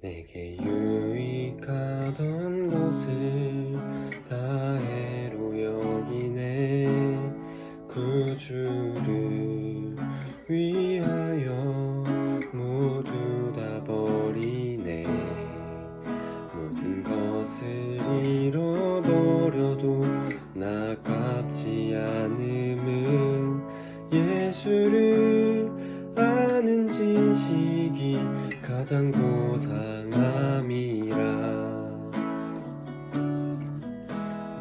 내게 유익하던 것을 다 해로 여기네. 구주를 위하여 모두 다 버리네. 모든 것을 잃어버려도 나깝지 않음은 가장 고상함이라.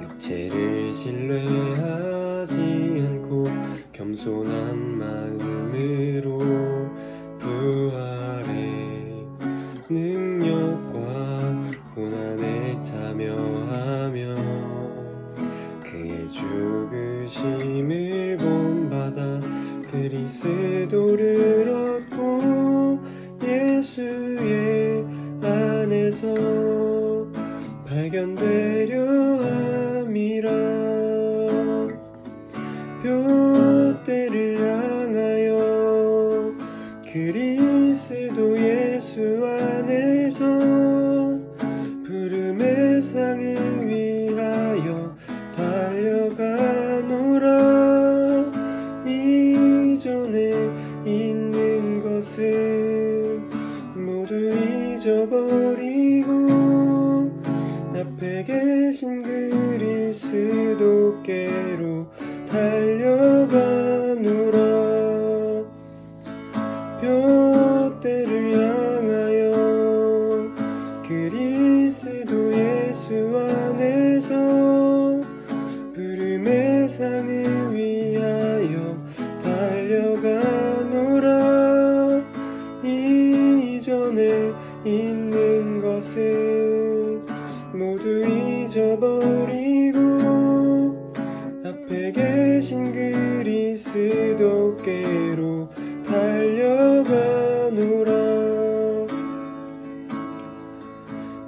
육체를 신뢰하지 않고 겸손한 마음으로 부활의 능력과 고난에 참여하며 그의 죽으심을 본받아 그리스도를 안에서. 발견되려 함이라. 뼈대를 향하여 그리스도 예수 안에서 부름의 상을 위하여 달려가노라. 이전에 있는 것은 모두 잊어버리 그리스도 예수 안에서 부름의 상을 위하여 달려가노라. 이전에 있는 것은 모두 잊어버리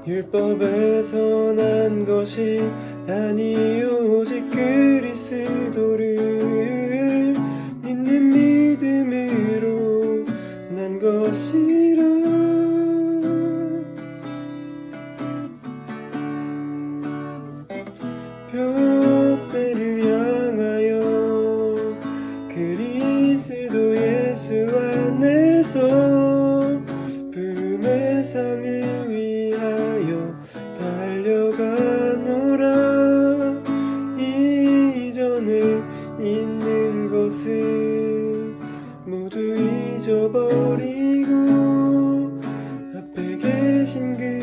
율법에서 난 것이 아니요 오직 그리스도를 믿는 믿음으로 난 것이라. 벽대를 향하여 그리스도 예수 안에서 부름의 상을 위하 이전에 있는 것은 모두 잊어버리고 앞에 계신 그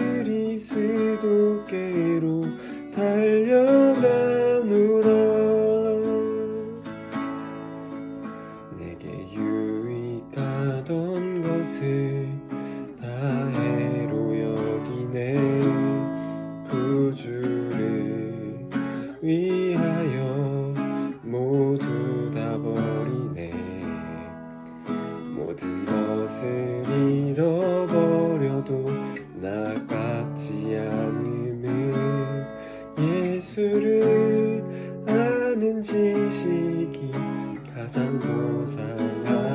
가장 고상함이라